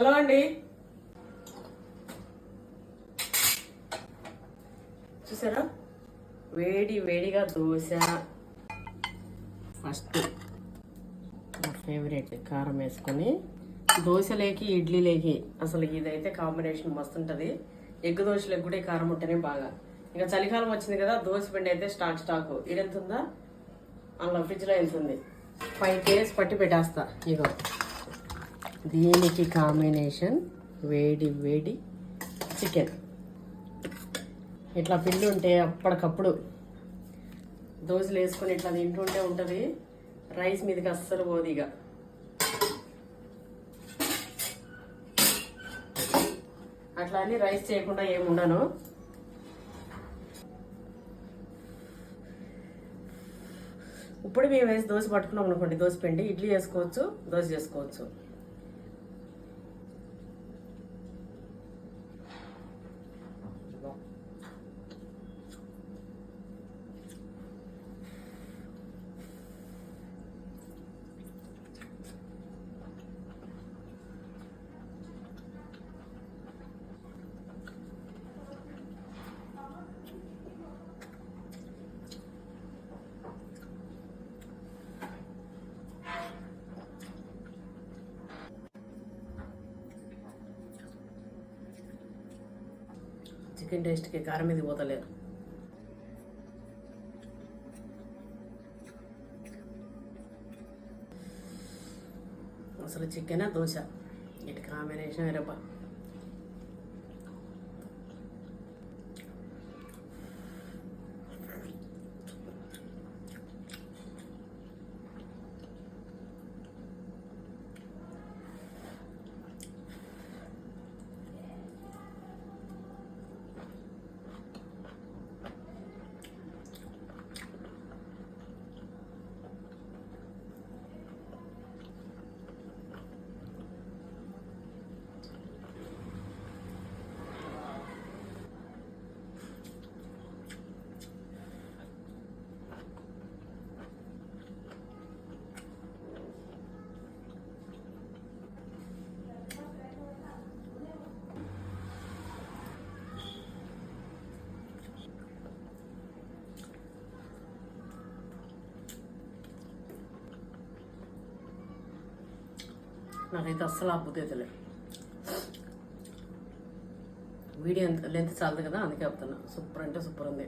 Hello అండి. చూసారా? వేడి వేడిగా దోశ. ఫస్ట్ నా ఫేవరెట్ కారం వేసుకొని దోశలేకి ఇడ్లీలేకి అసలు ఇదైతే కాంబినేషన్ మస్తు ఉంటుంది ఎగ్ దోశలకు కూడా ఈ కారం ఉంటేనే బాగా. ఇంకా చలికాలం వచ్చింది కదా దోశ పిండి అయితే స్టాక్ స్టాక్. ఇది అలా అందులో ఫ్రిడ్జ్లో వెళ్తుంది. ఫైవ్ కేజీస్ పట్టి పెట్టేస్తా. ఇగో. దీనికి కాంబినేషన్ వేడి వేడి చికెన్ ఇట్లా పిండి ఉంటే అప్పటికప్పుడు దోశలు వేసుకొని ఇట్లా తింటుంటే ఉంటుంది. రైస్ మీదకి అస్సలు పోదు ఇక. అట్లా అని రైస్ చేయకుండా ఏముండను ఇప్పుడు మేము వేసి దోశ పట్టుకున్నాం అనుకోండి దోశ పిండి ఇడ్లీ చేసుకోవచ్చు దోశ చేసుకోవచ్చు. చికెన్ టేస్ట్కి కారం మీద పోతలేదు అసలు చికెన్ దోశ ఇటు కాంబినేషన్ వేరప్ప నాకైతే అస్సలు అబ్బుతేతలే వీడియో ఎంత లెంత్ చాలదు కదా అందుకే చెప్తున్నా. సూపర్ అంటే సూపర్ ఉంది.